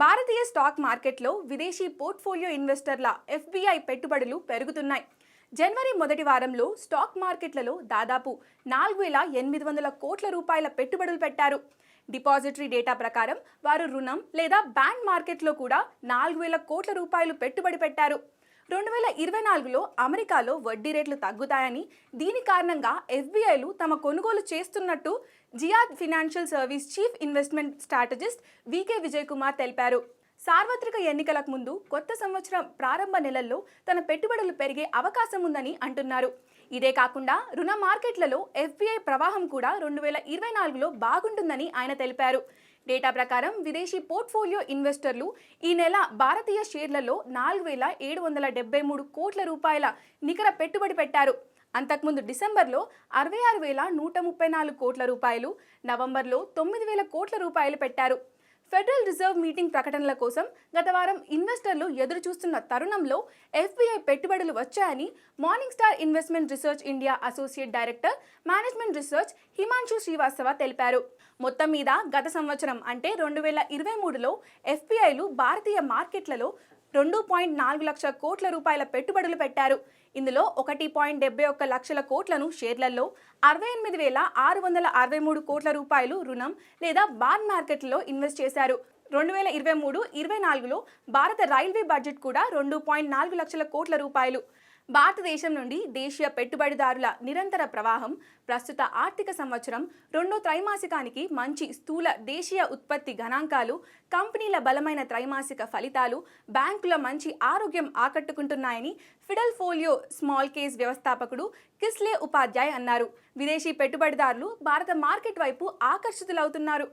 భారతీయ stock మార్కెట్లో విదేశీ portfolio ఇన్వెస్టర్ల ఎఫ్బీఐ పెట్టుబడులు పెరుగుతున్నాయి. జనవరి మొదటి వారంలో స్టాక్ మార్కెట్లలో దాదాపు నాలుగు వేల ఎనిమిది వందల కోట్ల రూపాయల పెట్టుబడులు పెట్టారు. డిపాజిటరీ డేటా ప్రకారం వారు రుణం లేదా బ్యాండ్ మార్కెట్లో కూడా నాలుగు వేల కోట్ల రూపాయలు పెట్టుబడి పెట్టారు. రెండు వేల ఇరవై నాలుగులో అమెరికాలో వడ్డీ రేట్లు తగ్గుతాయని దీని కారణంగా ఎఫ్బీఐలు తమ కొనుగోలు చేస్తున్నట్టు Geojit financial service chief investment strategist VK Vijay Kumar తెలిపారు. సార్వత్రిక ఎన్నికలకు ముందు కొత్త సంవత్సరం ప్రారంభ నెలల్లో తన పెట్టుబడులు పెరిగే అవకాశం ఉందని అంటున్నారు. ఇదే కాకుండా రుణ మార్కెట్లలో ఎఫ్బీఐ ప్రవాహం కూడా రెండు వేల ఇరవై నాలుగులో బాగుంటుందని ఆయన తెలిపారు. డేటా ప్రకారం విదేశీ పోర్ట్ఫోలియో ఇన్వెస్టర్లు ఈ నెల భారతీయ షేర్లలో నాలుగు వేల ఏడు వందల డెబ్బై మూడు కోట్ల రూపాయల నికర పెట్టుబడి పెట్టారు. అంతకుముందు డిసెంబర్లో అరవై ఆరు వేల నూట ముప్పై నాలుగు కోట్ల రూపాయలు నవంబర్లో తొమ్మిది వేల కోట్ల రూపాయలు పెట్టారు. ఫెడరల్ రిజర్వ్ మీటింగ్ ప్రకటనల కోసం గత వారం ఇన్వెస్టర్లు ఎదురు చూస్తున్న తరుణంలో ఎఫ్బీఐ పెట్టుబడులు వచ్చాయని Morningstar investment research India associate director management research Himanshu Srivastava తెలిపారు. మొత్తం మీద గత సంవత్సరం అంటే రెండు వేల ఇరవై మూడులో ఎఫ్బీఐలు భారతీయ మార్కెట్లలో రెండు పాయింట్ నాలుగు లక్షల కోట్ల రూపాయల పెట్టుబడులు పెట్టారు. ఇందులో ఒకటి పాయింట్ డెబ్బై ఒక్క లక్షల కోట్లను షేర్లలో అరవై ఎనిమిది వేల ఆరు వందల అరవై మూడు కోట్ల రూపాయలు రుణం లేదా బాండ్ మార్కెట్లో ఇన్వెస్ట్ చేశారు. రెండు వేల ఇరవై మూడు ఇరవై నాలుగులో భారత రైల్వే బడ్జెట్ కూడా రెండు పాయింట్ నాలుగు లక్షల కోట్ల రూపాయలు. భారతదేశం నుండి దేశీయ పెట్టుబడిదారుల నిరంతర ప్రవాహం ప్రస్తుత ఆర్థిక సంవత్సరం రెండో త్రైమాసికానికి మంచి స్థూల దేశీయ ఉత్పత్తి గణాంకాలు కంపెనీల బలమైన త్రైమాసిక ఫలితాలు బ్యాంకుల మంచి ఆరోగ్యం ఆకట్టుకుంటున్నాయని ఫిడల్ ఫోలియో స్మాల్ కేస్ వ్యవస్థాపకుడు కిస్లే ఉపాధ్యాయ్ అన్నారు. విదేశీ పెట్టుబడిదారులు భారత మార్కెట్ వైపు ఆకర్షితులవుతున్నారు.